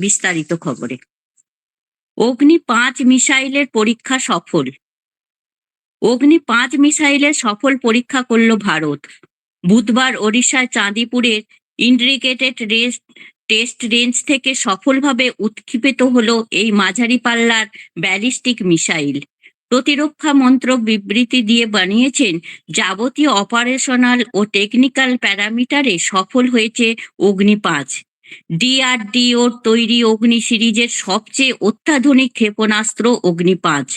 বিস্তারিত খবরে। অগ্নি পাঁচ মিসাইলের পরীক্ষা সফল। অগ্নি পাঁচ মিসাইলের সফল পরীক্ষা করল ভারত। বুধবার ওড়িশার চাঁদিপুরের ইন্ডিকেটেড রেস টেস্ট রেঞ্জ থেকে সফলভাবে উৎক্ষেপিত হলো এই মাঝারি পাল্লার ব্যালিস্টিক মিসাইল। প্রতিরক্ষা মন্ত্রক বিবৃতি দিয়ে বানিয়েছেন, যাবতীয় অপারেশনাল ও টেকনিক্যাল প্যারামিটারে সফল হয়েছে অগ্নি পাঁচ। ডিআরডিওর তৈরি অগ্নি সিরিজের সবচেয়ে অত্যাধুনিক ক্ষেপণাস্ত্র অগ্নি পাঁচ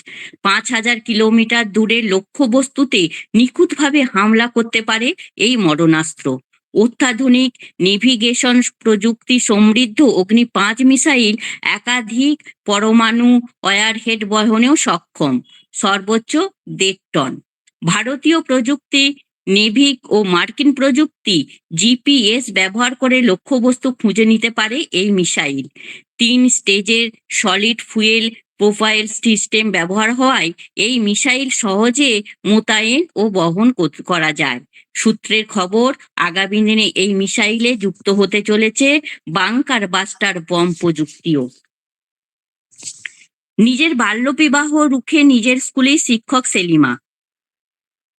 পাঁচ হাজার কিলোমিটার দূরের লক্ষ্যবস্তুতে নিখুঁতভাবে হামলা করতে পারে এই মরণাস্ত্র। অত্যাধুনিক নেভিগেশন প্রযুক্তি সমৃদ্ধ অগ্নি পাঁচ মিসাইল একাধিক পরমাণু ওয়ারহেড বহনেও সক্ষম। সর্বোচ্চ দেড় টন। ভারতীয় প্রযুক্তি নেভিক ও মার্কিন প্রযুক্তি জিপিএস ব্যবহার করে লক্ষ্যবস্তু খুঁজে নিতে পারে এই মিসাইল। তিন স্টেজের সলিড ফুয়েল প্রোফাইল সিস্টেম ব্যবহার হওয়ায় এই মিসাইল সহজে মোতায়েন ও বহন করা যায়। সূত্রের খবর, আগামী দিনে এই মিসাইলে যুক্ত হতে চলেছে বাংকার বাস্টার বম প্রযুক্তিও। নিজের বাল্যবিবাহ রুখে নিজের স্কুলে শিক্ষক সেলিমা।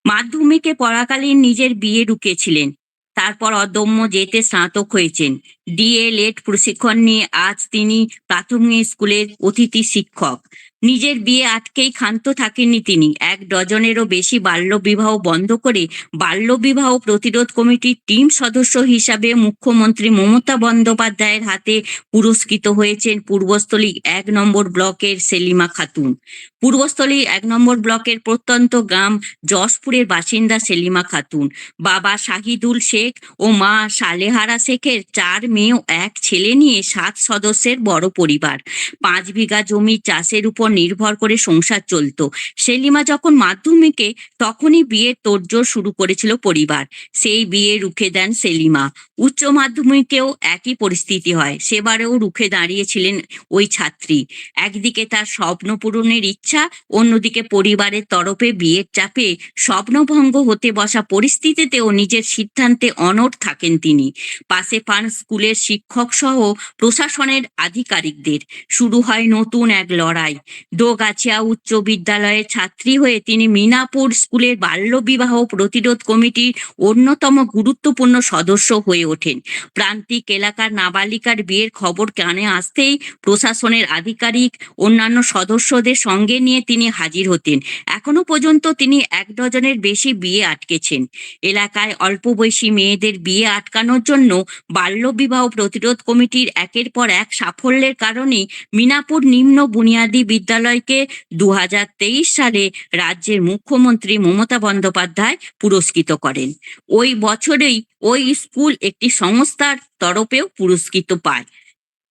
মাধ্যমিকে পড়াকালীন নিজের বিয়ে ঢুকেছিলেন তারপর অদম্য যেতে স্নাতক হয়েছেন। ডিএলএড প্রশিক্ষণ নিয়ে আজ তিনি প্রাথমিক স্কুলের অতিথি শিক্ষক। নিজের বিয়ে আটকেই ক্ষান্ত থাকেননি তিনি। এক ডজনেরও বেশি বাল্যবিবাহ বন্ধ করে বাল্যবিবাহ প্রতিরোধ কমিটির টিম সদস্য হিসাবে মুখ্যমন্ত্রী মমতা বন্দ্যোপাধ্যায়ের হাতে পুরস্কৃত হয়েছেন পূর্বস্থলী এক নম্বর ব্লকের সেলিমা খাতুন। পূর্বস্থলী এক নম্বর ব্লকের প্রত্যন্ত গ্রাম যশপুরের বাসিন্দা সেলিমা খাতুন। বাবা শাহিদুল শেখ ও মা সালেহারা শেখের চার মেয়ে এক ছেলে নিয়ে সাত সদস্যের বড় পরিবার। পাঁচ বিঘা জমি চাষের উপর নির্ভর করে সংসার চলতো। সেলিমা যখন মাধ্যমিকে তখনই বিয়ের তোড়জোড় শুরু করেছিল পরিবার। সেই বিয়ে রুখে দেন সেলিমা। উচ্চ মাধ্যমিকেও একই পরিস্থিতি হয়। সেবারেও রুখে দাঁড়িয়েছিলেন ওই ছাত্রী। একদিকে তার স্বপ্ন পূরণের ইচ্ছা, অন্যদিকে পরিবারের তরফে বিয়ের চাপে স্বপ্নভঙ্গ হতে বসা পরিস্থিতিতেও নিজের সিদ্ধান্তে অনড় থাকেন তিনি। পাশে পান স্কুলের শিক্ষক সহ প্রশাসনের আধিকারিকদের। শুরু হয় নতুন এক লড়াই। দোগাছিয়া উচ্চ বিদ্যালয়ের ছাত্রী হয়ে তিনি মিনাপুর স্কুলের বাল্যবিবাহ প্রতিরোধ কমিটির অন্যতম গুরুত্বপূর্ণ সদস্য হয়ে ওঠেন। প্রান্তিক এলাকার নাবালিকার বিয়ের খবর কানে আসতেই প্রশাসনের আধিকারিক, অন্যান্য সদস্যদের সঙ্গে নিয়ে তিনি হাজির হতেন। এখনও পর্যন্ত তিনি এক ডজনের বেশি বিয়ে আটকেছেন। এলাকায় অল্প বয়সী মেয়েদের বিয়ে আটকানোর জন্য বাল্যবিবাহ প্রতিরোধ কমিটির একের পর এক সাফল্যের কারণে মিনাপুর নিম্ন বুনিয়াদী বিদ্যালয়কে দু হাজার তেইশ সালে রাজ্যের মুখ্যমন্ত্রী মমতা বন্দ্যোপাধ্যায় পুরস্কৃত করেন। ওই বছরেই ওই স্কুল একটি সংস্থার তরফেও পুরস্কৃত পায়।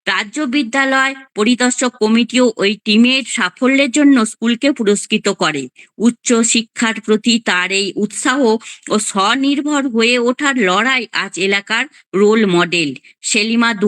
রাজ্য বিদ্যালয় পরিদর্শক কমিটিও ওই টিমের সাফল্যের জন্য স্কুলকে পুরস্কৃত করে। উচ্চ শিক্ষার প্রতি তার এই উৎসাহ ও স্বনির্ভর হয়ে ওঠার লড়াই আজ এলাকার রোল মডেল। সেলিমা দু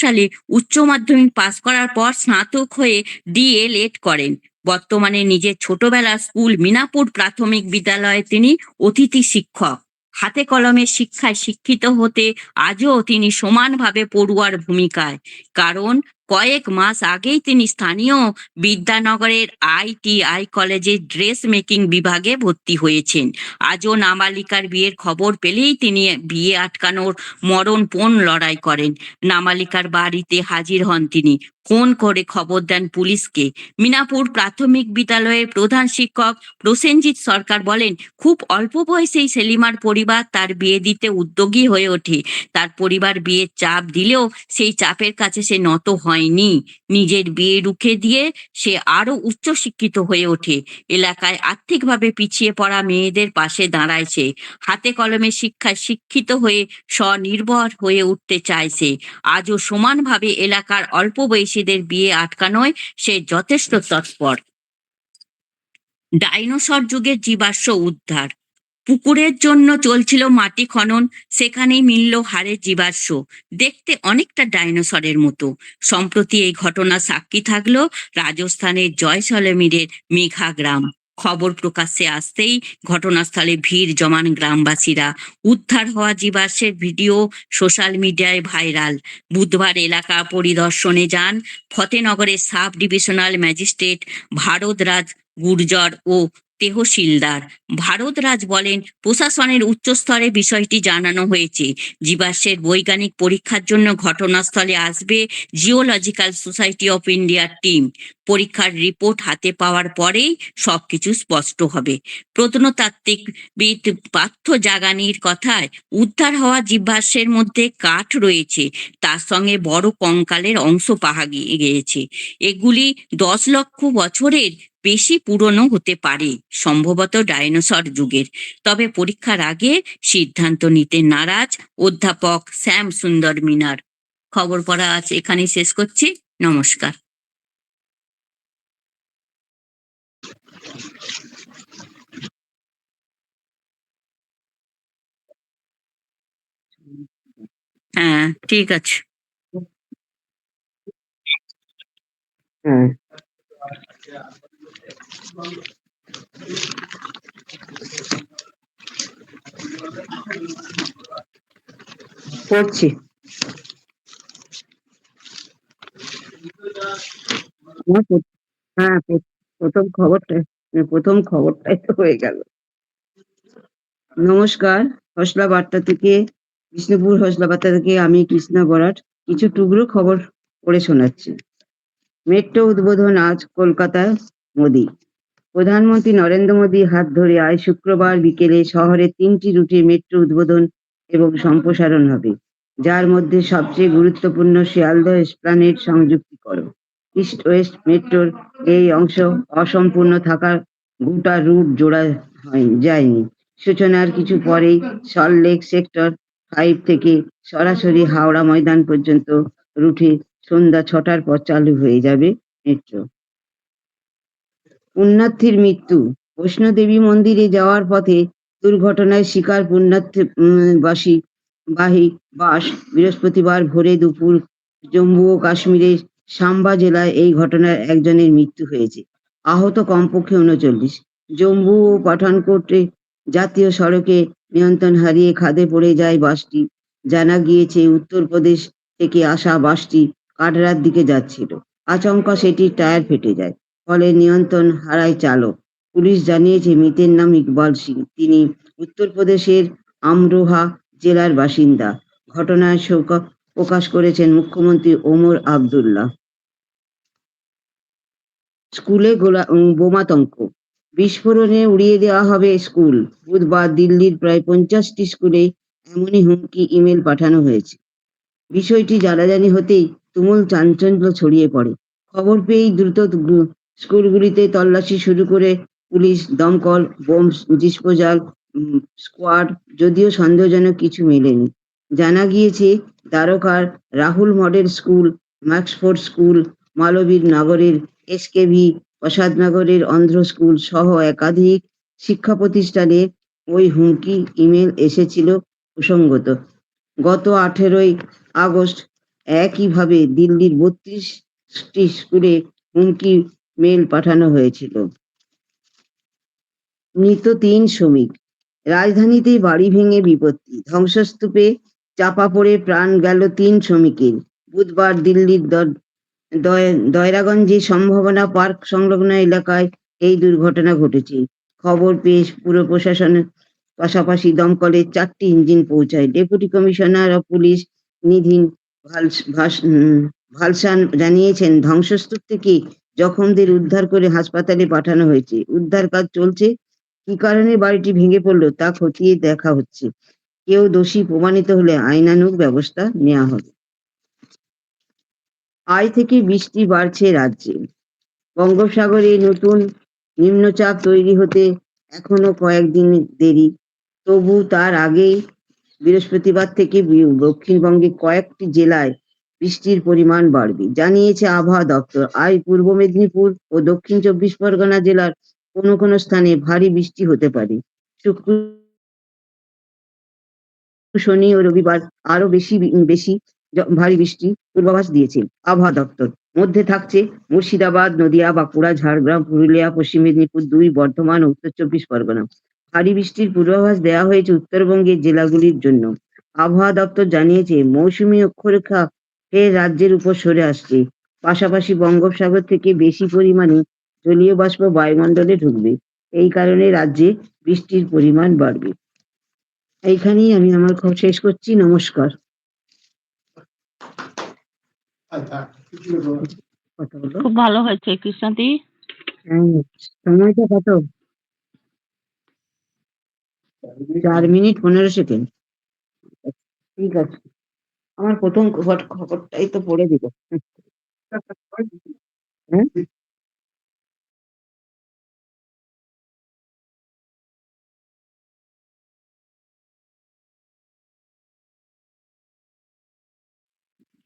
সালে উচ্চ মাধ্যমিক পাশ করার পর স্নাতক হয়ে ডিএলএড করেন। বর্তমানে নিজের ছোটবেলা স্কুল মিনাপুর প্রাথমিক বিদ্যালয়ে তিনি অতিথি শিক্ষক। হাতে কলমে শিক্ষায় শিক্ষিত হতে আজও তিনি সমানভাবে পড়ুয়ার ভূমিকায়। কারণ কয়েক মাস আগেই তিনি স্থানীয় বিদ্যানগরের আইটিআই কলেজে ড্রেস মেকিং বিভাগে ভর্তি হয়েছেন। আজও নাবালিকার বিয়ের খবর পেলেই তিনি বিয়ে আটকানোর মরণপণ লড়াই করেন। নামালিকার বাড়িতে হাজির হন তিনি। ফোন করে খবর দেন পুলিশকে। মিনাপুর প্রাথমিক বিদ্যালয়ের প্রধান শিক্ষক প্রসেনজিৎ সরকার বলেন, খুব অল্প বয়সেই সেলিমার পরিবার তার বিয়ে দিতে উদ্যোগী হয়ে ওঠে। তার পরিবার বিয়ের চাপ দিলেও সেই চাপের কাছে সে নত হয়নি। নিজের বিয়ে রুখে দিয়ে সে আরও উচ্চশিক্ষিত হয়ে ওঠে। এলাকায় আর্থিকভাবে পিছিয়ে পড়া মেয়েদের পাশে দাঁড়ায় হাতে কলমে শিক্ষায় শিক্ষিত হয়ে স্বনির্ভর হয়ে উঠতে চাইছে আজও সমানভাবে এলাকার অল্প বয়সীদের বিয়ে আটকানোয় সে যথেষ্ট তৎপর। ডাইনোসর যুগের জীবাশ্ম উদ্ধার। পুকুরের জন্য চলছিল মাটি খনন, সেখানেই মিলল হাড়ের জীবাশ্ম। দেখতে অনেকটা ডাইনোসরের মতো। সম্প্রতি এই ঘটনা সাক্ষী থাকল রাজস্থানের জয়সলমীরের মেঘা গ্রাম খবর প্রকাশ্যে আসতেই ঘটনাস্থলে ভিড় জমান গ্রামবাসীরা। উদ্ধার হওয়া জীবাশ্মের ভিডিও সোশ্যাল মিডিয়ায় ভাইরাল। বুধবার এলাকা পরিদর্শনে যান ফতেনগরের sub divisional magistrate Bharat Raj Gurjar ও তেহসিলদার ভারতরাজ বলেন, প্রশাসনের উচ্চস্তরে বিষয়টি জানানো হয়েছে। জীবাশ্মের বৈজ্ঞানিক পরীক্ষার জন্য ঘটনাস্থলে আসবে জিওলজিক্যাল সোসাইটি অফ ইন্ডিয়ার টিম। পরীক্ষার রিপোর্ট হাতে পাওয়ার পরেই সবকিছু স্পষ্ট হবে। প্রত্নতাত্ত্বিকবিদ পার্থ জাগানির কথায়, উদ্ধার হওয়া জীবাশ্মের মধ্যে কাঠ রয়েছে, তার সঙ্গে বড় কঙ্কালের অংশ পাহা গিয়ে- গিয়েছে। এগুলি দশ লক্ষ বছরের বেশি পুরনো হতে পারে, সম্ভবত ডাইনোসর যুগের। তবে পরীক্ষার আগে সিদ্ধান্ত নিতে নারাজ অধ্যাপক শ্যাম সুন্দর মিনার। খবর পড়া আজ এখানেই শেষ করছি। নমস্কার। হ্যাঁ ঠিক আছে। হ্যাঁ। পড়ছি হ্যাঁ প্রথম খবরটা প্রথম খবরটাই তো হয়ে গেল। নমস্কার হসলা বার্তা থেকে, বিষ্ণুপুর হসলা বার্তা থেকে আমি কৃষ্ণা বরাট। কিছু টুকরো খবর পড়ে শোনাচ্ছি। মেট্রো উদ্বোধন আজ কলকাতায় মোদি। প্রধানমন্ত্রী নরেন্দ্র মোদী হাত ধরে আজ শুক্রবার বিকেলে শহরে তিনটি রুটে মেট্রো উদ্বোধন এবং সম্প্রসারণ হবে, যার মধ্যে সবচেয়ে গুরুত্বপূর্ণ শিয়ালদহ এসপ্লানেড সংযুক্তিকরণ। ইস্ট ওয়েস্ট মেট্রোর এই অংশ অসম্পূর্ণ থাকার গোটা রুট জোড়া হয়, যায়নি। সূচনার কিছু পরেই সল্টলেক সেক্টর ফাইভ থেকে সরাসরি হাওড়া ময়দান পর্যন্ত রুটে সন্ধ্যা ছটার পর চালু হয়ে যাবে মেট্রো। পুণ্যার্থীর মৃত্যু। বৈষ্ণোদেবী মন্দিরে যাওয়ার পথে দুর্ঘটনায় শিকার পুণ্যার্থী উম, বাসী বাহী বাস বৃহস্পতিবার ভোরে দুপুর জম্মু ও কাশ্মীরের সাম্বা জেলায় এই ঘটনায় একজনের মৃত্যু হয়েছে। আহত কমপক্ষে উনচল্লিশ। জম্মু ও পাঠানকোটে জাতীয় সড়কে নিয়ন্ত্রণ হারিয়ে খাদে পড়ে যায় বাসটি। জানা গিয়েছে উত্তরপ্রদেশ থেকে আসা বাসটি কাটরার দিকে যাচ্ছিল। আচমকা সেটির টায়ার ফেটে যায়। ফলে নিয়ন্ত্রণ হারায় চালক। পুলিশ জানিয়েছে, মৃতের নাম ইকবাল সিং। তিনি উত্তরপ্রদেশের আমরোহা জেলার বাসিন্দা। ঘটনায় শোক প্রকাশ করেছেন মুখ্যমন্ত্রী ওমর আবদুল্লাহ। স্কুলে গোলা বোমাতঙ্ক বিস্ফোরণে উড়িয়ে দেওয়া হবে স্কুল। বুধবার দিল্লির প্রায় পঞ্চাশটি স্কুলে এমনই হুমকি ইমেল পাঠানো হয়েছে। বিষয়টি জানাজানি হতেই তুমুল চাঞ্চল্য ছড়িয়ে পড়ে। খবর পেয়েই দ্রুত স্কুলগুলিতে তল্লাশি শুরু করে পুলিশ, দমকল, বোম ডিসপোজাল স্কোয়াড, যদিও সন্দেহজনক কিছু মেলেনি। জানা গিয়েছে, দ্বারকার Rahul model school, Maxford school, Malviya নগরের এসকেভি, প্রসাদনগরের অন্ধ্র স্কুল সহ একাধিক শিক্ষা প্রতিষ্ঠানে ওই হুমকি ইমেল এসেছিল প্রসঙ্গত। গত আঠেরোই আগস্ট একইভাবে দিল্লির বত্রিশটি স্কুলে হুমকি মেল পাঠানো হয়েছিল। মৃত তিন শ্রমিক। রাজধানীতে বাড়ি ভেঙে বিপত্তি। ধ্বংসস্তূপে চাপা পড়ে প্রাণ গেল তিন শ্রমিকের। বুধবার দিল্লির দয়রাগঞ্জে সম্ভাবনা পার্ক সংলগ্ন এলাকায় এই দুর্ঘটনা ঘটেছে। খবর পেয়ে পুর প্রশাসনের পাশাপাশি দমকলের চারটি ইঞ্জিন পৌঁছায়। Deputy commissioner of police Nidhin Valsan জানিয়েছেন, ধ্বংসস্তূপ থেকে জখমদের উদ্ধার করে হাসপাতালে পাঠানো হয়েছে। উদ্ধার কাজ চলছে। কি কারণে বাড়িটি ভেঙে পড়ল তা খতিয়ে দেখা হচ্ছে। কেউ দোষী প্রমাণিত হলে আইনানুগ ব্যবস্থা নেওয়া হবে। আয় থেকে বৃষ্টি বাড়ছে রাজ্যে। বঙ্গোপসাগরে নতুন নিম্নচাপ তৈরি হতে এখনও কয়েকদিন দেরি। তবু তার আগেই বৃহস্পতিবার থেকে দক্ষিণবঙ্গে কয়েকটি জেলায় বৃষ্টির পরিমাণ বাড়বে। জানিয়েছে আবহাওয়া দপ্তর, আজ পূর্ব মেদিনীপুর ও দক্ষিণ চব্বিশ পরগনা জেলার কোনো কোনো স্থানে ভারী বৃষ্টি হতে পারে। শুক্র শনি ও রবিবার আরও বেশি বেশি ভারী বৃষ্টি পূর্বাভাস দিয়েছে আবহাওয়া দপ্তর। মধ্যে থাকছে মুর্শিদাবাদ, নদিয়া, বাঁকুড়া, ঝাড়গ্রাম, পুরুলিয়া, পশ্চিম মেদিনীপুর দুই, বর্ধমান ও উত্তর চব্বিশ পরগনা। ভারী বৃষ্টির পূর্বাভাস দেওয়া হয়েছে উত্তরবঙ্গের জেলাগুলির জন্য। আবহাওয়া দপ্তর জানিয়েছে মৌসুমী অক্ষরেখা ফের রাজ্যের উপর সরে আসছে। পাশাপাশি বঙ্গোপসাগর থেকে বেশি পরিমাণে জলীয় বাষ্প বায়ুমণ্ডলে ঢুকবে। এই কারণে রাজ্যে বৃষ্টির পরিমাণ বাড়বে। এইখানেই আমি আমার খবর শেষ করছি। নমস্কার। খুব ভালো হয়েছে। কৃষ্ণাদি? হ্যাঁ, সময়টা কত? চার মিনিট পনেরো সেকেন্ড। ঠিক আছে। আমার প্রথম খবর খবরটাই তো পড়ে দিল। হ্যাঁ?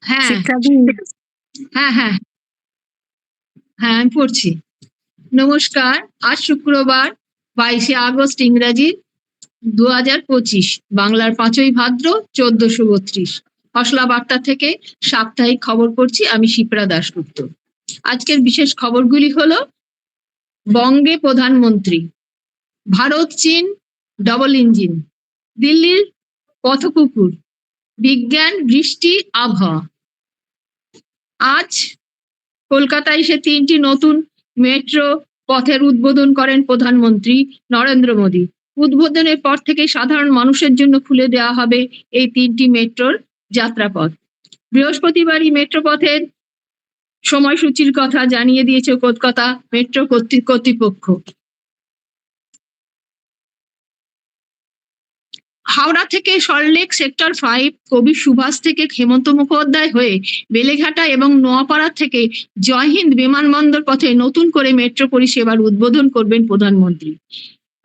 হ্যাঁ। শিক্ষাদি হ্যাঁ হ্যাঁ। হ্যাঁ আমি পড়ছি। নমস্কার আজ শুক্রবার বাইশে আগস্ট ইংরাজি দু হাজার পঁচিশ বাংলার পাঁচই ভাদ্র চোদ্দশো বত্রিশ। খসলা বার্তা থেকে সাপ্তাহিক খবর পড়ছি আমি শিপ্রা দাশগুপ্ত। আজকের বিশেষ খবরগুলি হল, বঙ্গে প্রধানমন্ত্রী, ভারত, চীন ডবল ইঞ্জিন দিল্লির পথকুকুর, বিজ্ঞান, বৃষ্টি, আবহাওয়া। আজ কলকাতায় এসে তিনটি নতুন মেট্রো পথের উদ্বোধন করেন প্রধানমন্ত্রী নরেন্দ্র মোদী। উদ্বোধনের পর থেকে সাধারণ মানুষের জন্য খুলে দেওয়া হবে এই তিনটি মেট্রোর যাত্রাপথ। বৃহস্পতিবারই মেট্রো পথের সময়সূচির কথা জানিয়ে দিয়েছে কলকাতা মেট্রো কর্তৃ- কর্তৃপক্ষ। হাওড়া থেকে সল্টলেক সেক্টর ফাইভ কবি সুভাষ থেকে হেমন্ত মুখোপাধ্যায় হয়ে বেলেঘাটা এবং নোয়াপাড়া থেকে জয়হিন্দ বিমানবন্দর পথে নতুন করে মেট্রো পরিষেবার উদ্বোধন করবেন প্রধানমন্ত্রী।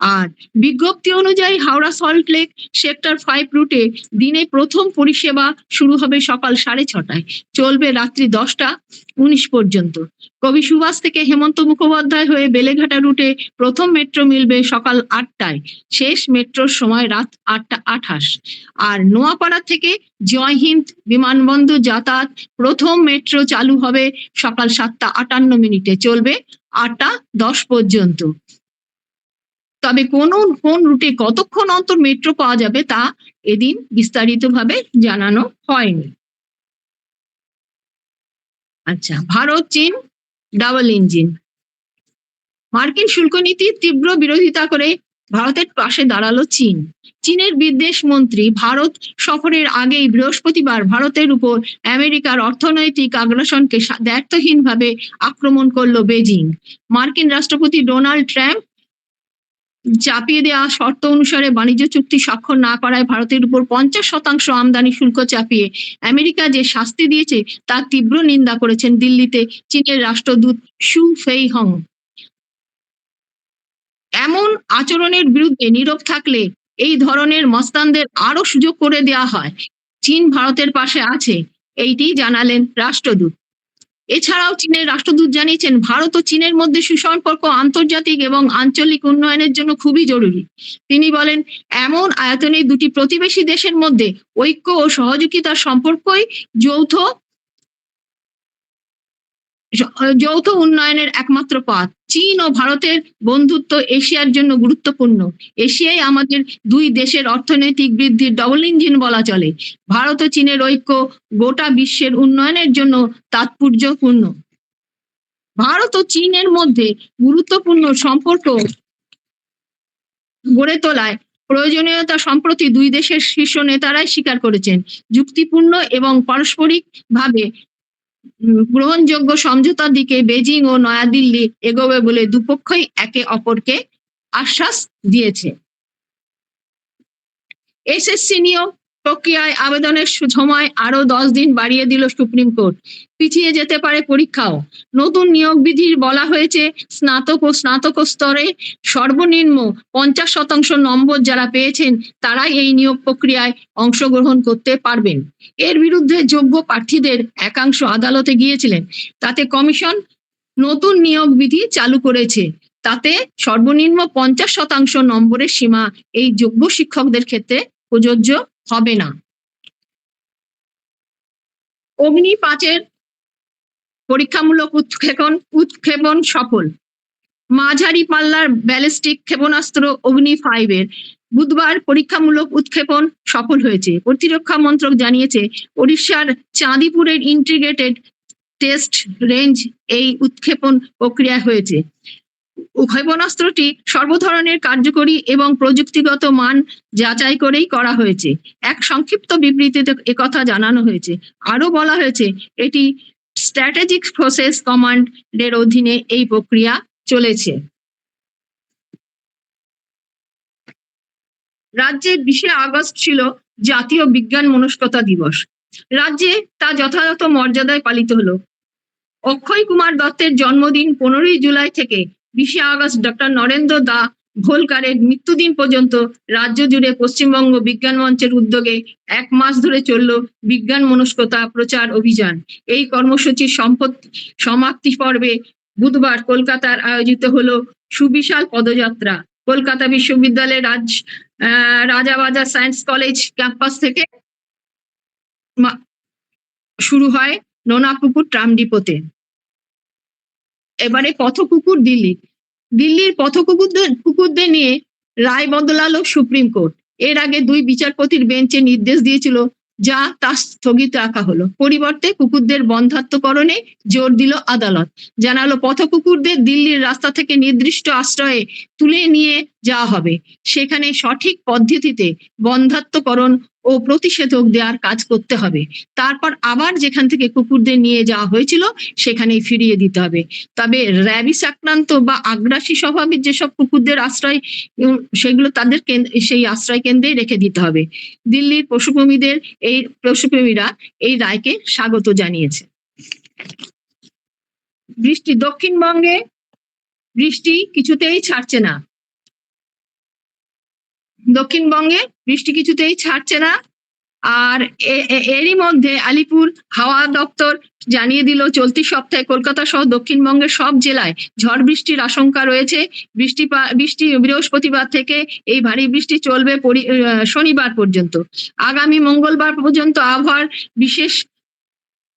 আর বিজ্ঞপ্তি অনুযায়ী হাওড়া সল্টলেক সেক্টর ফাইভ রুটে দিনে প্রথম পরিষেবা শুরু হবে সকাল সাড়ে ছটায়। চলবে রাত্রি দশটা উনিশ পর্যন্ত। কবি সুভাষ থেকে হেমন্ত মুখোপাধ্যায় হয়ে বেলেঘাটা রুটে প্রথম মেট্রো মিলবে সকাল আটটায়। শেষ মেট্রোর সময় রাত আটটা আঠাশ। আর নোয়াপাড়া থেকে জয়হিন্দ বিমানবন্দর যাতায়াত প্রথম মেট্রো চালু হবে সকাল সাতটা আটান্ন মিনিটে। চলবে আটটা দশ পর্যন্ত। তবে কোন কোন রুটে কতক্ষণ অন্তর মেট্রো পাওয়া যাবে তা এদিন বিস্তারিতভাবে জানানো হয়নি। আচ্ছা ভারত, চীন ডাবল ইঞ্জিন মার্কিন শুল্ক নীতির তীব্র বিরোধিতা করে ভারতের পাশে দাঁড়াল চীন। চীনের বিদেশ মন্ত্রী ভারত সফরের আগেই বৃহস্পতিবার ভারতের উপর আমেরিকার অর্থনৈতিক আগ্রাসনকে দ্ব্যর্থহীনভাবে আক্রমণ করল বেজিং। মার্কিন রাষ্ট্রপতি ডোনাল্ড ট্রাম্প চাপিয়ে দেওয়া শর্ত অনুসারে বাণিজ্য চুক্তি স্বাক্ষর না করায় ভারতের উপর পঞ্চাশ শতাংশ আমদানি শুল্ক চাপিয়ে আমেরিকা যে শাস্তি দিয়েছে, তার তীব্র নিন্দা করেছেন দিল্লিতে চীনের রাষ্ট্রদূত সু ফেই হং এমন আচরণের বিরুদ্ধে নীরব থাকলে এই ধরনের মস্তানদের আরও সুযোগ করে দেওয়া হয়। চীন ভারতের পাশে আছে, এইটি জানালেন রাষ্ট্রদূত। এছাড়াও চীনের রাষ্ট্রদূত জানিয়েছেন, ভারত ও চীনের মধ্যে সুসম্পর্ক আন্তর্জাতিক এবং আঞ্চলিক উন্নয়নের জন্য খুবই জরুরি। তিনি বলেন, এমন আয়তনে দুটি প্রতিবেশী দেশের মধ্যে ঐক্য ও সহযোগিতার সম্পর্কই যৌথ যৌথ উন্নয়নের একমাত্র পথ। চীন ও ভারতের বন্ধুত্ব এশিয়ার জন্য গুরুত্বপূর্ণ। এশিয়াই আমাদের দুই দেশের অর্থনৈতিক বৃদ্ধির ডবল ইঞ্জিন বলা চলে। ভারত ও চীনের ঐক্য গোটা বিশ্বের উন্নয়নের জন্য তাৎপর্যপূর্ণ। ভারত ও চীনের মধ্যে গুরুত্বপূর্ণ সম্পর্ক গড়ে তোলায় প্রয়োজনীয়তা সম্প্রতি দুই দেশের শীর্ষ নেতারাই স্বীকার করেছেন। যুক্তিপূর্ণ এবং পারস্পরিক ভাবে উম, গ্রহণযোগ্য সমঝোতার দিকে বেজিং ও নয়াদিল্লি এগোবে বলে দুপক্ষই একে অপরকে আশ্বাস দিয়েছে। এসএসসি নিয়োগ প্রক্রিয়ায় আবেদনের সময় আরও দশ দিন বাড়িয়ে দিল সুপ্রিম কোর্ট। পিছিয়ে যেতে পারে পরীক্ষাও। নতুন নিয়োগ বিধির বলা হয়েছে, স্নাতক ও স্নাতক স্তরে সর্বনিম্ন পঞ্চাশ শতাংশ নম্বর যারা পেয়েছেন, তারাই এই নিয়োগ প্রক্রিয়ায় অংশগ্রহণ করতে পারবেন। এর বিরুদ্ধে যোগ্য প্রার্থীদের একাংশ আদালতে গিয়েছিলেন। তাতে কমিশন নতুন নিয়োগ বিধি চালু করেছে। তাতে সর্বনিম্ন পঞ্চাশ শতাংশ নম্বরের সীমা এই যোগ্য শিক্ষকদের ক্ষেত্রে প্রযোজ্য হবে না। অগ্নি পাঁচের পরীক্ষামূলক উৎক্ষেপণ উৎক্ষেপণ সফল। মাঝারি পাল্লার ব্যালিস্টিক ক্ষেপণাস্ত্র অগ্নি ফাইভের বুধবার পরীক্ষামূলক উৎক্ষেপণ সফল হয়েছে। প্রতিরক্ষা মন্ত্রক জানিয়েছে, ওড়িশার চাঁদিপুরের ইন্টিগ্রেটেড টেস্ট রেঞ্জ এই উৎক্ষেপণ প্রক্রিয়া হয়েছে। ক্ষেপণাস্ত্রটি সর্বধরনের কার্যকরী এবং প্রযুক্তিগত মান যাচাই করেই করা হয়েছে। এক সংক্ষিপ্ত বিবৃতিতে একথা জানানো হয়েছে। আরও বলা হয়েছে, এটি স্ট্র্যাটেজিক প্রসেস কমান্ডের অধীনে এই প্রক্রিয়া চলেছে। রাজ্যে বিশে আগস্ট ছিল জাতীয় বিজ্ঞান মনস্কতা দিবস। রাজ্যে তা যথাযথ মর্যাদায় পালিত হলো। অক্ষয় কুমার দত্তের জন্মদিন পনেরোই জুলাই থেকে বিশে আগস্ট ডক্টর নরেন্দ্র দা ভোলকারের মৃত্যুদিন পর্যন্ত রাজ্য জুড়ে পশ্চিমবঙ্গ বিজ্ঞান মঞ্চের উদ্যোগে এক মাস ধরে চলল বিজ্ঞান মনস্কতা প্রচার অভিযান। এই কর্মসূচির সম্পত্তি সমাপ্তি পর্বে বুধবার কলকাতার আয়োজিত হলো সুবিশাল পদযাত্রা। কলকাতা বিশ্ববিদ্যালয়ের Raj Rajabazar science college campus থেকে শুরু হয় নোনাপুকুর ট্রাম ডিপোতে। এবারে পথ কুকুর দিল্লি। দিল্লির পথ কুকুরদের কুকুরদের নিয়ে রায় বদলালো সুপ্রিম কোর্ট। এর আগে দুই বিচারপতির বেঞ্চে নির্দেশ দিয়েছিল, যা তা স্থগিত রাখা হলো। পরিবর্তে কুকুরদের বন্ধাত্মকরণে জোর দিল আদালত। জানালো পথ কুকুরদের দিল্লির রাস্তা থেকে নির্দিষ্ট আশ্রয়ে তুলে নিয়ে যাওয়া হবে। সেখানে সঠিক পদ্ধতিতে বন্ধাত্মকরণ ও প্রতিষেধক দেওয়ার কাজ করতে হবে। তারপর আবার যেখান থেকে কুকুরদের নিয়ে যাওয়া হয়েছিল, সেখানেই ফিরিয়ে দিতে হবে। তবে র্যাবিস আক্রান্ত বা আগ্রাসী স্বভাবের যেসব কুকুরদের আশ্রয় সেগুলো তাদের সেই আশ্রয় কেন্দ্রেই রেখে দিতে হবে। দিল্লির পশুপ্রেমীদের এই পশুপ্রেমীরা এই রায়কে স্বাগত জানিয়েছে। বৃষ্টি দক্ষিণবঙ্গে, বৃষ্টি কিছুতেই ছাড়ছে না। দক্ষিণবঙ্গে বৃষ্টি কিছুতেই ছাড়ছে না। আর এরই মধ্যে আলিপুর হাওয়া দপ্তর জানিয়ে দিল, চলতি সপ্তাহে কলকাতা সহ দক্ষিণবঙ্গের সব জেলায় ঝড় বৃষ্টির আশঙ্কা রয়েছে। বৃষ্টি বৃষ্টি বৃহস্পতিবার থেকে এই ভারী বৃষ্টি চলবে শনিবার পর্যন্ত। আগামী মঙ্গলবার পর্যন্ত আবহাওয়ার বিশেষ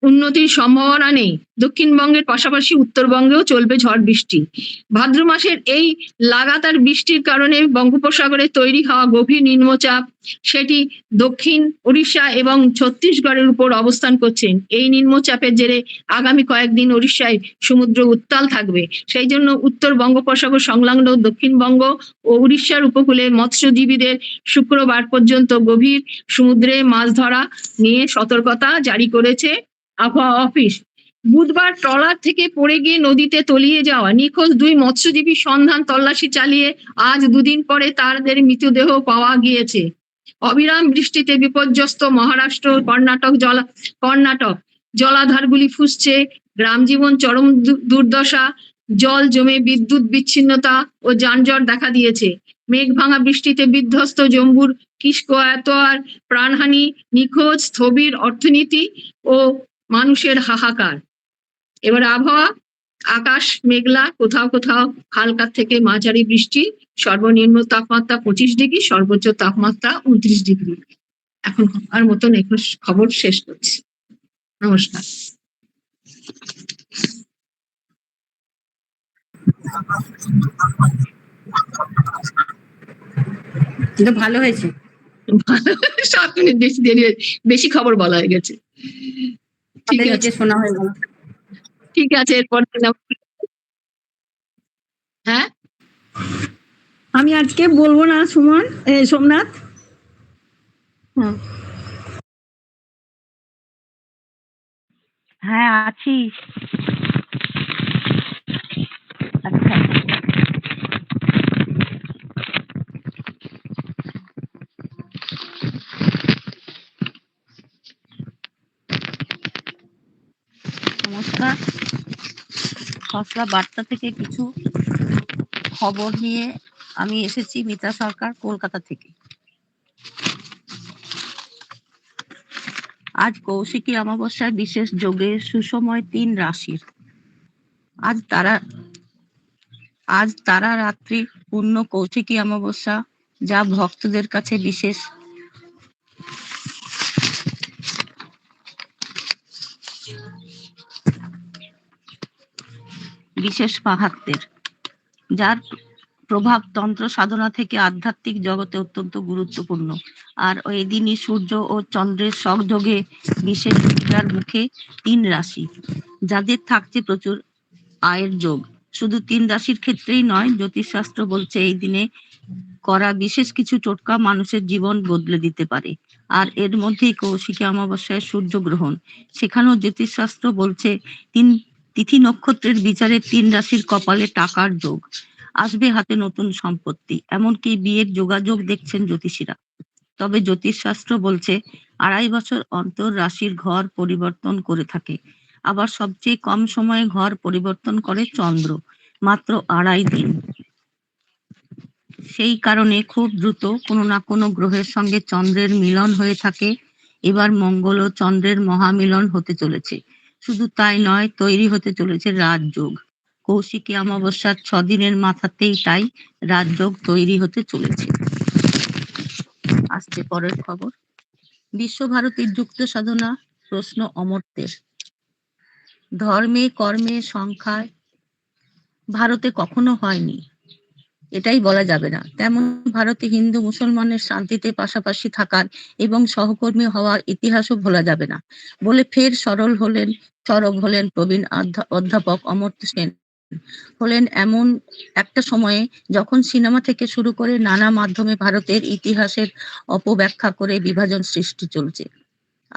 উন্নতির সম্ভাবনা নেই। দক্ষিণবঙ্গের পাশাপাশি উত্তরবঙ্গেও চলবে ঝড় বৃষ্টি। ভাদ্র মাসের এই লাগাতার বৃষ্টির কারণে বঙ্গোপসাগরে তৈরি হওয়া গভীর নিম্নচাপ, সেটি দক্ষিণ ওড়িশা এবং ছত্তিশগড়ের উপর অবস্থান করছেন এই নিম্নচাপের জেরে আগামী কয়েকদিন ওড়িশায় সমুদ্র উত্তাল থাকবে। সেই জন্য উত্তর বঙ্গোপসাগর সংলগ্ন দক্ষিণবঙ্গ ও উড়িষ্যার উপকূলে মৎস্যজীবীদের শুক্রবার পর্যন্ত গভীর সমুদ্রে মাছ ধরা নিয়ে সতর্কতা জারি করেছে। আবহাওয়া অফিস। বুধবার ট্রলার থেকে পড়ে গিয়ে নদীতে তলিয়ে যাওয়া নিখোঁজ দুই মৎস্যজীবীর সন্ধান তল্লাশি চালিয়ে আজ দুদিন পরে তাদের মৃতদেহ পাওয়া গিয়েছে। অবিরাম বৃষ্টিতে বিপর্যস্ত মহারাষ্ট্র, কর্ণাটক, জলা, কর্ণাটক। জলাধারগুলি ফুসছে, গ্রাম জীবন চরম দুর্দশা, জল জমে বিদ্যুৎ বিচ্ছিন্নতা ও যানজট দেখা দিয়েছে। মেঘ ভাঙা বৃষ্টিতে বিধ্বস্ত জম্বুর কিসকোয়াতোয়ার প্রাণহানি, নিখোঁজ, স্থবির অর্থনীতি ও মানুষের হাহাকার। এবার আবহাওয়া আকাশ মেঘলা কোথাও কোথাও হালকা থেকে মাঝারি বৃষ্টি সর্বনিম্ন তাপমাত্রা পঁচিশ ডিগ্রি সর্বোচ্চ তাপমাত্রা উনত্রিশ ডিগ্রি। এখন আর মতন এখন খবর শেষ করছি। নমস্কার। ভালো হয়েছে। সাত মিনিট বেশি দেরি হয়েছে বেশি খবর বলা হয়ে গেছে। ঠিক আছে। শোনা হয়ে গেল। ঠিক আছে এরপর হ্যাঁ? আমি আজকে বলব না সুমন সোমনাথ। হ্যাঁ হ্যাঁ আছি আচ্ছা। খসড়া বার্তা থেকে কিছু খবর নিয়ে আমি এসেছি মিতা সরকার কলকাতা থেকে। আজ কৌশিকী অমাবস্যার বিশেষ যোগে সুসময় তিন রাশির। আজ তারা আজ তারা রাত্রি পূর্ণ কৌশিকী অমাবস্যা, যা ভক্তদের কাছে বিশেষ বিশেষ মাহাত্মের যার প্রভাব তন্ত্র সাধনা থেকে আধ্যাত্মিক জগতে অত্যন্ত গুরুত্বপূর্ণ। আর ওই দিনই সূর্য ও চন্দ্রের সংযোগে বিশেষ পূজার মুখে তিন রাশি, যাদের থাকছে প্রচুর আয়ের যোগ। শুধু তিন রাশির ক্ষেত্রেই নয়, জ্যোতিষশাস্ত্র বলছে এই দিনে করা বিশেষ কিছু টোটকা মানুষের জীবন বদলে দিতে পারে। আর এর মধ্যেই কৌশিকী অমাবস্যায় সূর্য গ্রহণ, সেখানেও জ্যোতিষশাস্ত্র বলছে তিন তিথি নক্ষত্রের বিচারে তিন রাশির কপালে টাকার যোগ। আসবে হাতে নতুন সম্পত্তি, এমনকি বিয়ের যোগাযোগ দেখছেন জ্যোতিষীরা। তবে জ্যোতিষশাস্ত্র বলছে, আড়াই বছর অন্তর রাশির ঘর পরিবর্তন করে থাকে। আবার সবচেয়ে কম সময়ে ঘর পরিবর্তন করে চন্দ্র, মাত্র আড়াই দিন। সেই কারণে খুব দ্রুত কোনো না কোনো গ্রহের সঙ্গে চন্দ্রের মিলন হয়ে থাকে। এবার মঙ্গল ও চন্দ্রের মহামিলন হতে চলেছে। শুধু তাই নয়, তৈরি হতে চলেছে রাজযোগ। কৌশিকী অমাবস্যার ছদিনের মাথাতেই তাই রাজযোগ তৈরি হতে চলেছে। আসছে পরের খবর। বিশ্বভারতীর যুক্ত সাধনা, প্রশ্ন অমর্ত্যের ধর্মে কর্মে সংখ্যায় ভারতে কখনো হয়নি। এটাই বলা যাবে না। তেমন ভারতে হিন্দু মুসলমানের শান্তিতে পাশাপাশি থাকার এবং সহকর্মী হওয়ার ইতিহাসও ভোলা যাবে না। বলে ফের সরল হলেন, সরব হলেন প্রবীণ অধ্যাপক অমর্ত্য সেন। হলেন এমন একটা সময়ে যখন সিনেমা থেকে শুরু করে নানা মাধ্যমে ভারতের ইতিহাসের অপব্যাখ্যা করে বিভাজন সৃষ্টি চলছে।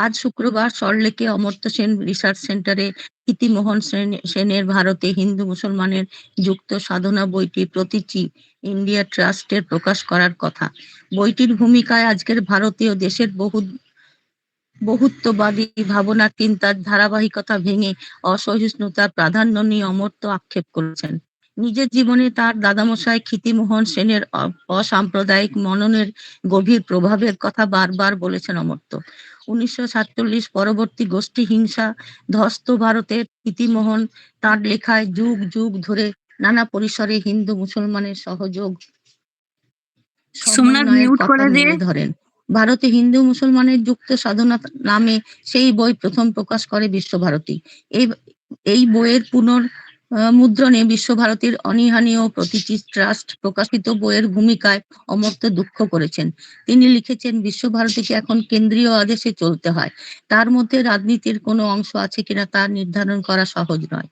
আজ শুক্রবার সল্টলেকে অমর্ত্য সেন রিসার্চ সেন্টারে কীর্তিমোহন সেন- সেনের ভারতে হিন্দু মুসলমানের যুক্ত সাধনা বইটি প্রতীচি ইন্ডিয়া ট্রাস্টের প্রকাশ করার কথা। বইটির ভূমিকায় আজকের ভারতীয় দেশের বহু, বহুত্ববাদী ভাবনা চিন্তার ধারাবাহিকতা ভেঙে অসহিষ্ণুতার প্রাধান্য নিয়ে অমর্ত্য আক্ষেপ করেছেন। নিজের জীবনে তার দাদামশাই ক্ষিতিমোহন সেনের অসাম্প্রদায়িক মননের গভীর প্রভাবের কথা বারবার বলেছেন অমর্ত্য। উনিশশো সাতচল্লিশ পরবর্তী গোষ্ঠী হিংসা ধস্ত ভারতের ক্ষিতিমোহন তার লেখায় যুগ যুগ ধরে নানা পরিসরে হিন্দু মুসলমানের সহযোগ ধরেন। ভারতে হিন্দু মুসলমানের যুক্ত সাধনা নামে সেই বই প্রথম প্রকাশ করে বিশ্বভারতী। এই এই বইয়ের পুনর মুদ্রণে বিশ্বভারতীর অনিহানীয় প্রতিটি ট্রাস্ট প্রকাশিত বইয়ের ভূমিকায় অমর্ত দুঃখ করেছেন। তিনি লিখেছেন, বিশ্বভারতীকে এখন কেন্দ্রীয় আদেশে চলতে হয়। তার মধ্যে রাজনীতির কোনো অংশ আছে কিনা তা নির্ধারণ করা সহজ নয়।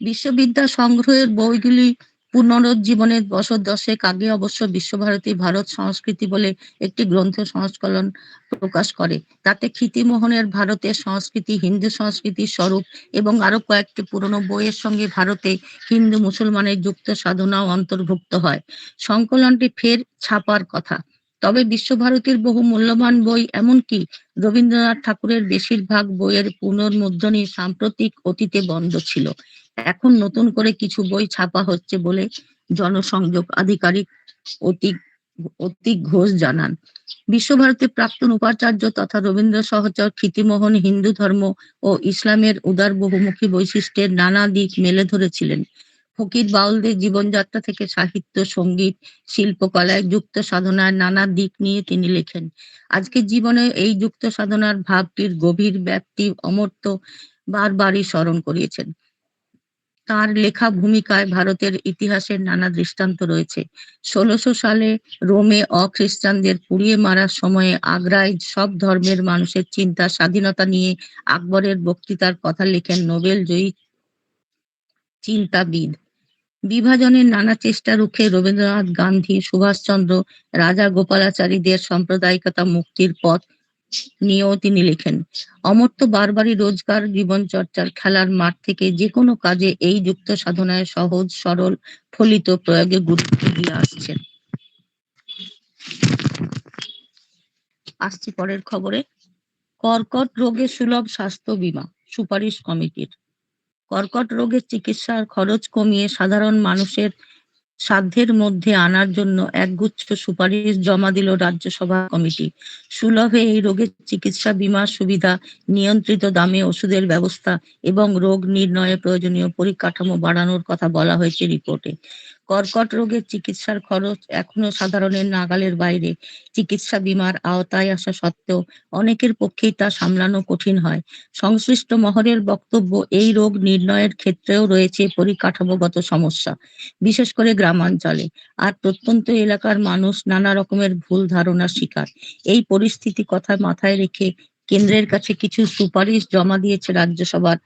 বিশ্ববিদ্যা সংগ্রহের বইগুলি পুনরুজ্জীবনের বছর দশেক আগে অবশ্য বিশ্বভারতী ভারত সংস্কৃতি বলে একটি গ্রন্থ সংস্কলন প্রকাশ করে। তাতে ক্ষিতিমোহনের ভারতের সংস্কৃতি, হিন্দু সংস্কৃতির স্বরূপ এবং আরও কয়েকটি পুরনো বইয়ের সঙ্গে ভারতে হিন্দু মুসলমানের যুক্ত সাধনাও অন্তর্ভুক্ত হয়। সংকলনটি ফের ছাপার কথা। তবে বিশ্বভারতীর বহু মূল্যবান বই এমনকি রবীন্দ্রনাথ ঠাকুরের বেশিরভাগ বইয়ের পুনর্মুদ্রণী সাম্প্রতিক অতীতে বন্ধ ছিল। এখন নতুন করে কিছু বই ছাপা হচ্ছে বলে জনসংযোগ আধিকারিক অতিক অতিক ঘোষ জানান। বিশ্বভারতীর প্রাক্তন উপাচার্য তথা রবীন্দ্র সহচর ক্ষিতিমোহন হিন্দু ধর্ম ও ইসলামের উদার বহুমুখী বৈশিষ্ট্যের নানা দিক মেলে ধরেছিলেন। ফকির বাউলদের জীবনযাত্রা থেকে সাহিত্য, সংগীত, শিল্পকলায় যুক্ত সাধনার নানা দিক নিয়ে তিনি লেখেন। আজকের জীবনে এই যুক্ত সাধনার ভাবটির গভীর ব্যাপ্তি, অমর্ত্য বারবারই স্মরণ করিয়েছেন। তার লেখা ভূমিকায় ভারতের ইতিহাসের নানা দৃষ্টান্ত রয়েছে। ষোলোশো সালে রোমে অখ্রিস্টানদের পুড়িয়ে মারার সময়ে আগ্রায় সব ধর্মের মানুষের চিন্তা, স্বাধীনতা নিয়ে আকবরের বক্তৃতার কথা লেখেন নোবেল জয়ী চিন্তাবিদ। বিভাজনের নানা চেষ্টা রুখে রবীন্দ্রনাথ গান্ধী, সুভাষচন্দ্র, রাজা গোপালাচারীদের সাম্প্রদায়িকতা মুক্তির পথ নিয়েও তিনি লেখেন, অমর্ত্য বারবারই রোজগার জীবনচর্চার খেলার মাঠ থেকে যে কোনো কাজে এই যুক্ত সাধনায় সহজ, সরল, ফলিত প্রয়োগে গুরুত্ব দিয়ে আসছেন। আসছি পরের খবরে। কর্কট রোগে সুলভ স্বাস্থ্য বীমা, সুপারিশ কমিটির। কর্কট রোগের চিকিৎসার খরচ কমিয়ে সাধারণ মানুষের সাধ্যের মধ্যে আনার জন্য একগুচ্ছ সুপারিশ জমা দিল রাজ্যসভা কমিটি। সুলভে এই রোগের চিকিৎসা বিমা সুবিধা, নিয়ন্ত্রিত দামে ওষুধের ব্যবস্থা এবং রোগ নির্ণয়ে প্রয়োজনীয় পরিকাঠামো বাড়ানোর কথা বলা হয়েছে রিপোর্টে। কর্কট রোগের চিকিৎসার খরচ এখনও সাধারণের নাগালের বাইরে। চিকিৎসা বীমার আওতায় আসা সত্ত্বেও অনেকের পক্ষেই তা সামলানো কঠিন হয়। সংশ্লিষ্ট মহলের বক্তব্য, এই রোগ নির্ণয়ের ক্ষেত্রেও রয়েছে পরিকাঠামোগত সমস্যা, বিশেষ করে গ্রামাঞ্চলে। আর প্রত্যন্ত এলাকার মানুষ নানা রকমের ভুল ধারণার শিকার। এই পরিস্থিতি কথা মাথায় রেখে কেন্দ্রের কাছে কিছু সুপারিশ জমা দিয়েছে রাজ্যসভার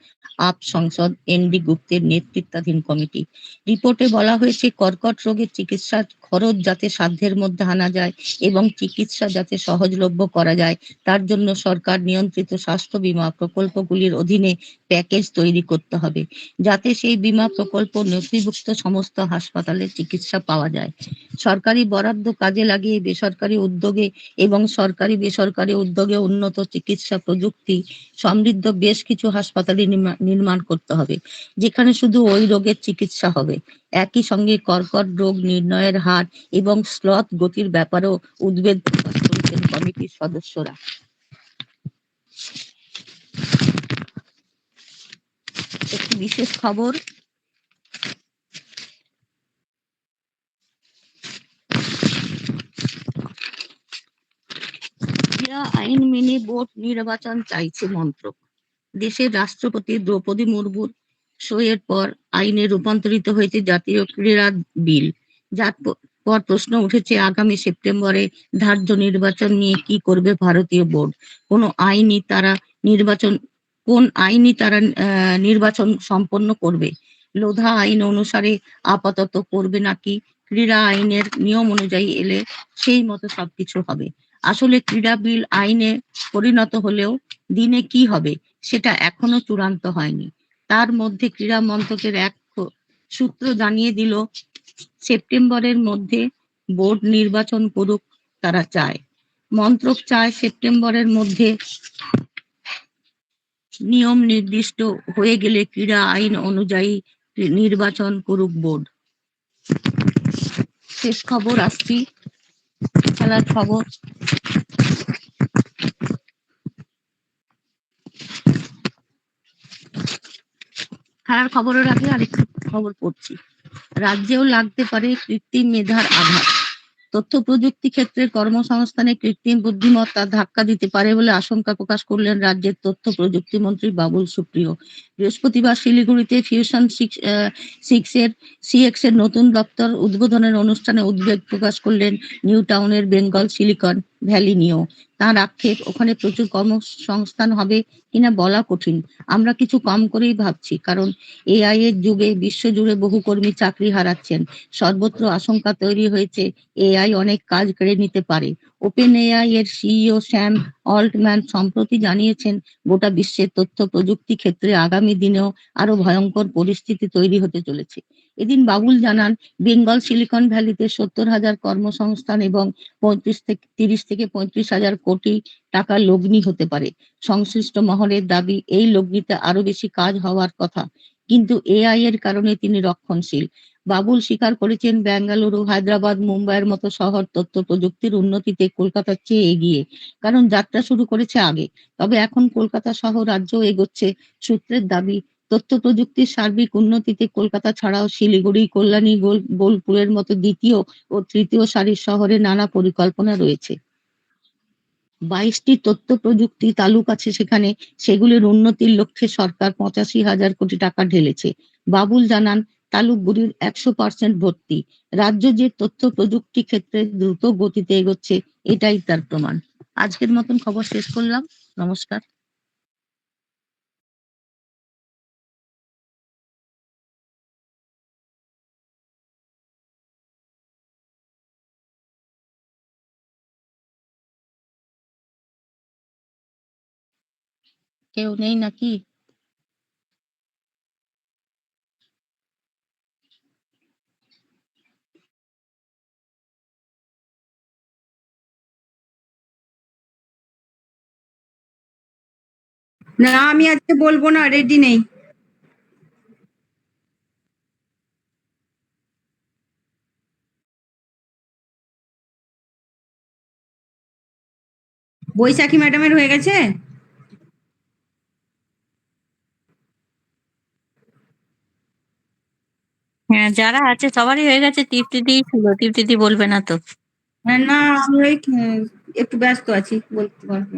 আপ সংসদ এনডি গুপ্তের নেতৃত্বাধীন কমিটি। রিপোর্টে বলা হয়েছে, কর্কট রোগের চিকিৎসার খরচ যাতে সাধ্যের মধ্যে আনা যায় এবং চিকিৎসা যাতে সহজলভ্য করা যায়, তার জন্য সরকার নিয়ন্ত্রিত স্বাস্থ্য বীমা প্রকল্পগুলির অধীনে প্যাকেজ তৈরি করতে হবে, যাতে সেই বীমা প্রকল্প নথিভুক্ত সমস্ত হাসপাতালে চিকিৎসা পাওয়া যায়। সরকারি বরাদ্দ কাজে লাগিয়ে বেসরকারি উদ্যোগে এবং সরকারি বেসরকারি উদ্যোগে উন্নত চিকিৎসা প্রযুক্তি, সমৃদ্ধ বেশ কিছু হাসপাতালে নির্মাণ করতে হবে। যেখানে শুধু ওই রোগের চিকিৎসা হবে। একই সঙ্গে কর্কট রোগ নির্ণয়ের হার এবং স্লথ গতির ব্যাপারেও উদ্বেগ প্রকাশ করেছেন কমিটির সদস্যরা। একটি বিশেষ খবর ক্রীড়া আইন মেনে বোর্ড নির্বাচন চাইছে মন্ত্রক। দেশের রাষ্ট্রপতি দ্রৌপদী মুর্মুর সইয়ের পর আইনে রূপান্তরিত হয়েছে জাতীয় ক্রীড়া বিল। যার পর প্রশ্ন উঠেছে, আগামী সেপ্টেম্বরে ধার্য নির্বাচন নিয়ে কি করবে ভারতীয় বোর্ড? কোন আইনি তারা নির্বাচন, কোন আইনি তারা নির্বাচন সম্পন্ন করবে? লোধা আইন অনুসারে আপাতত করবে নাকি? ক্রীড়া আইনের নিয়ম অনুযায়ী এলে সেই মতো সবকিছু হবে। আসলে ক্রীড়া বিল আইনে পরিণত হলেও দিনে কি হবে সেটা এখনও চূড়ান্ত হয়নি। তার মধ্যে ক্রীড়া মন্ত্রকের এক সূত্র জানিয়ে দিল, সেপ্টেম্বরের মধ্যে বোর্ড নির্বাচন করুক তারা চায়। মন্ত্রক চায় সেপ্টেম্বরের মধ্যে নিয়ম নির্দিষ্ট হয়ে গেলে ক্রীড়া আইন অনুযায়ী নির্বাচন করুক বোর্ড। শেষ খবর আসছি খেলার খবর। খেলার খবরের আগে আরেকটু খবর পড়ছি। রাজ্যেও লাগতে পারে কৃত্রিম মেধার আঘাত তথ্য প্রযুক্তি ক্ষেত্রে কর্মসংস্থানে কৃত্রিম বুদ্ধিমত্তা ধাক্কা দিতে পারে বলে আশঙ্কা প্রকাশ করলেন রাজ্যের তথ্য প্রযুক্তি মন্ত্রী বাবুল সুপ্রিয়। বৃহস্পতিবার শিলিগুড়িতে ফিউশন সিক্স এর সিএক্স এর নতুন দপ্তর উদ্বোধনের অনুষ্ঠানে উদ্বেগ প্রকাশ করলেন নিউ টাউনের বেঙ্গল সিলিকন। ভ্যালি নিয়েও তার আক্ষেপ ওখানে প্রচুর কর্মসংস্থান হবে কিনা বলা কঠিন। আমরা কিছু কম করেই ভাবছি, কারণ এআই এর যুগে বিশ্বজুড়ে বহু কর্মী চাকরি হারাচ্ছেন। সর্বত্র আশঙ্কা তৈরি হয়েছে, এআই অনেক কাজ কেড়ে নিতে পারে। ওপেন এআই এর সিইও স্যাম অল্টম্যান সম্প্রতি জানিয়েছেন, গোটা বিশ্বের তথ্য প্রযুক্তি ক্ষেত্রে আগামী দিনেও আরও ভয়ঙ্কর পরিস্থিতি তৈরি হতে চলেছে। এদিন বাবুল জানান, বেঙ্গল সিলিকন ভ্যালিতে সত্তর হাজার কর্মসংস্থান এবং পঁয়ত্রিশ থেকে তিরিশ থেকে পঁয়ত্রিশ হাজার কোটি টাকা লগ্নি হতে পারে। সংশ্লিষ্ট মহলের দাবি, এই লগ্নিতে আরও বেশি কাজ হওয়ার কথা। কিন্তু এআই এর কারণে তিনি রক্ষণশীল। বাবুল স্বীকার করেছেন, বেঙ্গালুরু, হায়দ্রাবাদ, মুম্বাইয়ের মতো শহর তথ্য প্রযুক্তির উন্নতিতে কলকাতার চেয়ে এগিয়ে। কারণ যাত্রা শুরু করেছে আগে। তবে এখন কলকাতা সহ রাজ্য এগোচ্ছে সূত্রের দাবি তথ্য প্রযুক্তির সার্বিক উন্নতিতে কলকাতা ছাড়াও শিলিগুড়ি, কল্যাণী বোল- বোলপুরের মতো দ্বিতীয় ও তৃতীয় সারির শহরে নানা পরিকল্পনা রয়েছে। বাইশটি তথ্য প্রযুক্তি তালুক আছে সেখানে। সেগুলির উন্নতির লক্ষ্যে সরকার পঁচাশি হাজার কোটি টাকা ঢেলেছে। বাবুল জানান, তালুকগুলির একশো পার্সেন্ট ভর্তি। রাজ্য যে তথ্য প্রযুক্তি ক্ষেত্রে দ্রুত গতিতে এগোচ্ছে, এটাই তার প্রমাণ। আজকের মতন খবর শেষ করলাম। নমস্কার। কেউ নেই নাকি? না আমি আজকে বলব না রেডি নেই। বৈশাখী ম্যাডামের হয়ে গেছে? হ্যাঁ যারা আছে সবারই হয়ে গেছে তৃপ্তি তৃপ্তিদিই ছিল তৃপ্তি তৃপ্তিদি বলবে না তো না আমি একটু ব্যস্ত আছি, বলতে পারব।